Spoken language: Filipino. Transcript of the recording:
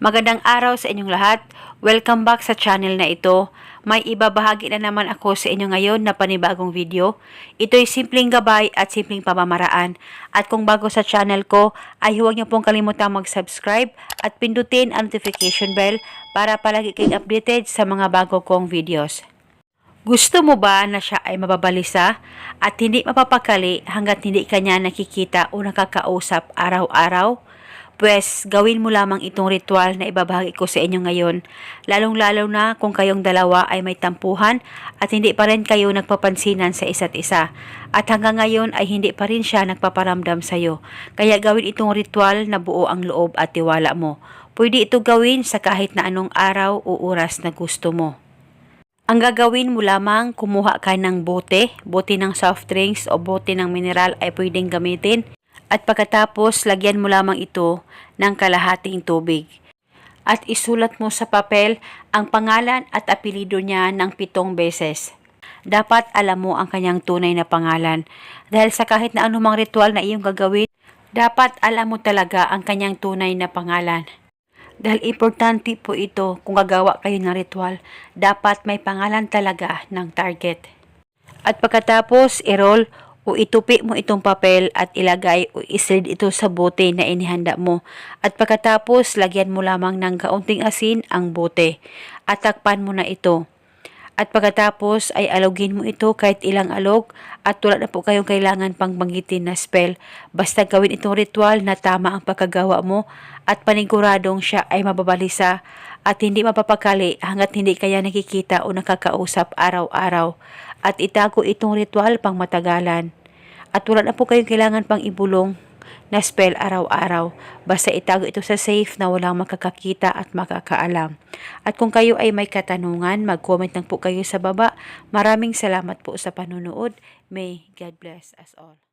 Magandang araw sa inyong lahat. Welcome back sa channel na ito. May ibabahagi na naman ako sa inyo ngayon na panibagong video. Ito'y simpleng gabay at simpleng pamamaraan. At kung bago sa channel ko, ay huwag niyo pong kalimutang mag-subscribe at pindutin ang notification bell para palagi kayong updated sa mga bago kong videos. Gusto mo ba na siya ay mababalisa at hindi mapapakali hanggat hindi kanya nakikita o nakakausap araw-araw? Pwes, gawin mo lamang itong ritual na ibabahagi ko sa inyo ngayon, lalong-lalo na kung kayong dalawa ay may tampuhan at hindi pa rin kayo nagpapansinan sa isa't isa. At hanggang ngayon ay hindi pa rin siya nagpaparamdam sa iyo. Kaya gawin itong ritual na buo ang loob at tiwala mo. Pwede ito gawin sa kahit na anong araw o oras na gusto mo. Ang gagawin mo lamang, kumuha ka ng bote, bote ng soft drinks o bote ng mineral ay pwedeng gamitin. At pagkatapos, lagyan mo lamang ito ng kalahating tubig. At isulat mo sa papel ang pangalan at apelido niya ng pitong beses. Dapat alam mo ang kanyang tunay na pangalan. Dahil sa kahit na anumang ritual na iyong gagawin, dapat alam mo talaga ang kanyang tunay na pangalan. Dahil importante po ito kung gagawa kayo ng ritual, dapat may pangalan talaga ng target. At pagkatapos, i-roll o itupi mo itong papel at ilagay o islid ito sa bote na inihanda mo. At pagkatapos, lagyan mo lamang ng kaunting asin ang bote at takpan mo na ito. At pagkatapos ay alogin mo ito kahit ilang alog at wala na po kayong kailangan pang banggitin na spell. Basta gawin itong ritual na tama ang pagkagawa mo at paniguradong siya ay mababalisa at hindi mapapakali hanggat hindi kaya nakikita o nakakausap araw-araw. At itago itong ritual pang matagalan. At wala na po kayong kailangan pang ibulong na spell araw-araw. Basta itago ito sa safe na walang makakakita at makakaalam. At kung kayo ay may katanungan, mag-comment lang po kayo sa baba. Maraming salamat po sa panunood. May God bless us all.